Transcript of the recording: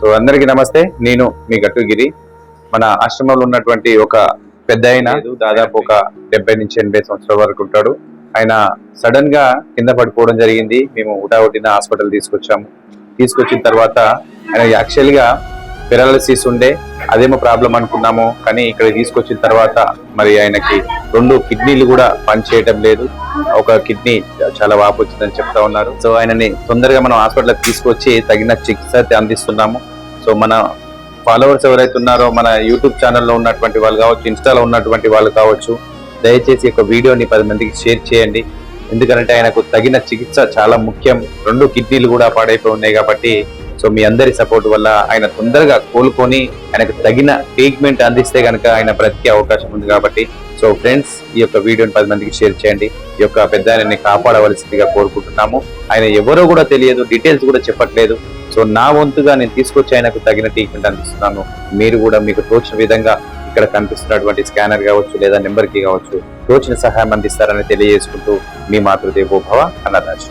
So అందరికీ నమస్తే. నేను మీ గట్టుగిరి. మన ఆశ్రమంలో ఉన్నటువంటి ఒక పెద్ద ఆయన దాదాపు ఒక డెబ్బై నుంచి ఎనభై సంవత్సరాల వరకు ఉంటాడు. ఆయన సడన్గా కింద పడిపోవడం జరిగింది. మేము ఉటావుటిన హాస్పిటల్ తీసుకొచ్చాము. తీసుకొచ్చిన తర్వాత ఆయన యాక్చువల్గా పెరాలసిస్ ఉండే అదేమో ప్రాబ్లం అనుకున్నాము కానీ ఇక్కడ తీసుకొచ్చిన తర్వాత మరి ఆయనకి రెండు కిడ్నీలు కూడా పనిచేయటం లేదు. ఒక కిడ్నీ చాలా వాపు వచ్చిందని చెప్తా ఉన్నారు. సో ఆయనని తొందరగా మనం హాస్పిటల్కి తీసుకొచ్చి తగిన చికిత్స అందిస్తున్నాము. సో మన ఫాలోవర్స్ ఎవరైతే ఉన్నారో మన యూట్యూబ్ ఛానల్లో ఉన్నటువంటి వాళ్ళు కావచ్చు ఇన్స్టాలో ఉన్నటువంటి వాళ్ళు కావచ్చు దయచేసి ఒక వీడియోని పది మందికి షేర్ చేయండి. ఎందుకంటే ఆయనకు తగిన చికిత్స చాలా ముఖ్యం. రెండు కిడ్నీలు కూడా పాడైపోయి ఉన్నాయి కాబట్టి సో మీ అందరి సపోర్ట్ వల్ల ఆయన తొందరగా కోలుకొని ఆయనకు తగిన ట్రీట్మెంట్ అందిస్తే కనుక ఆయన బ్రతికే అవకాశం ఉంది కాబట్టి సో ఫ్రెండ్స్ ఈ యొక్క వీడియోని పది మందికి షేర్ చేయండి. ఈ యొక్క పెద్ద ఆయనని కాపాడవలసిందిగా కోరుకుంటున్నాము. ఆయన ఎవరో కూడా తెలియదు డీటెయిల్స్ కూడా చెప్పట్లేదు. సో నా వంతుగా నేను తీసుకొచ్చి ఆయనకు తగిన ట్రీట్మెంట్ అందిస్తున్నాను. మీరు కూడా మీకు తోచిన విధంగా ఇక్కడ కనిపిస్తున్నటువంటి స్కానర్ కావచ్చు లేదా నెంబర్కి కావచ్చు తోచిన సహాయం అందిస్తారని తెలియజేసుకుంటూ మీ మాతృదేవోభవ అన్నరాజు